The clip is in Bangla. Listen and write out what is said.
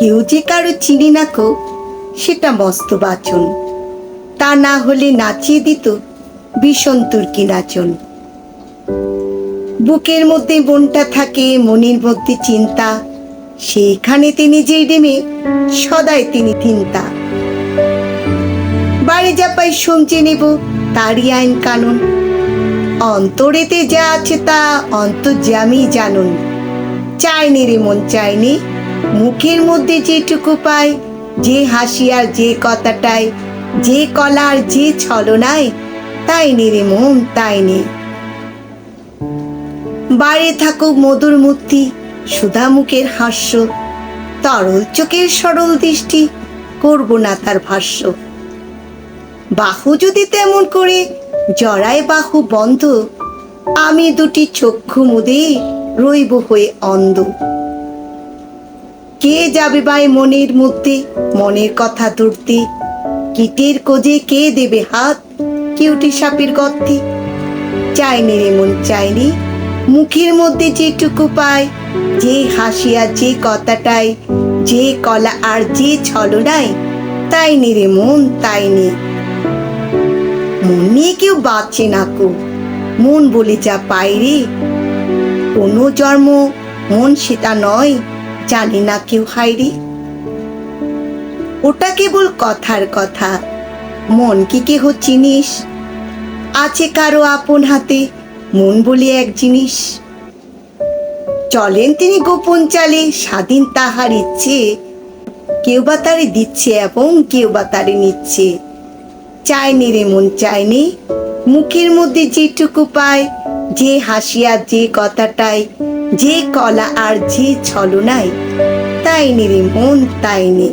কেউ যে কারও চিনি না কো, সেটা মস্ত বাচন। তা না হলে নাচিয়ে দিত ভীষণ তুর্কি নাচন। বুকের মধ্যে মনটা থাকে, মনের মধ্যে চিন্তা। সেইখানে তিনি যে ডেমে সদাই তিনি চিন্তা। বাড়ি যা পাই শুনছে নেব, তারই আইন কানুন। অন্তরেতে যা আছে তা অন্তর্যামী জানুন। চাইনি রে মন চাইনি মুখের মধ্যে যেটুকু পায় যে হাসি আর যে কথাটায় যে কলার যে ছলনায় তাই নে রে মন, তাই নে। বাড়ি থাকুক মধুর মূর্তি সুধা মুখের হাস্য, তরল চোখের সরল দৃষ্টি, করব না তার ভাষ্য। বাহু যদি তেমন করে জড়ায় বাহু বন্ধ, আমি দুটি চক্ষু মুদে রইব হয়ে অন্ধ। কে যাবে ভাই মনের মধ্যে মনের কথা ধরতে। কীটের কোজে কে দেবে হাত? কেউটি সাপের গর্তে চাইনি রে মন, চাইনি। মুখের মধ্যে যেটুকু পায় যে হাসিয়া যে কথাটায় যে কলা আর যে ছলনায় তাই নি রে মন তাই নি মন নিয়ে কেউ বাঁচে না কো। মন বলে যা পায় রে। কোনো জন্ম মন সেটা নয়। জানি না কেউ হাইরে ওটা কেবল কথার কথা। মন কি কেহ চিনিস? আছে কারও আপন হাতে, মন বলে এক জিনিস। চলেন তিনি গোপন চালে, স্বাধীন তাহার ইচ্ছে। কেউ বা তারে দিচ্ছে এবং কেউ বা তারে নিচ্ছে। চায়নি রে মন চায়নি মুখের মধ্যে যেটুকু পায়, যে হাসিয়া যে কথাটায়। যে কলা আর যে ছলনায় তাই রে মন তাই নি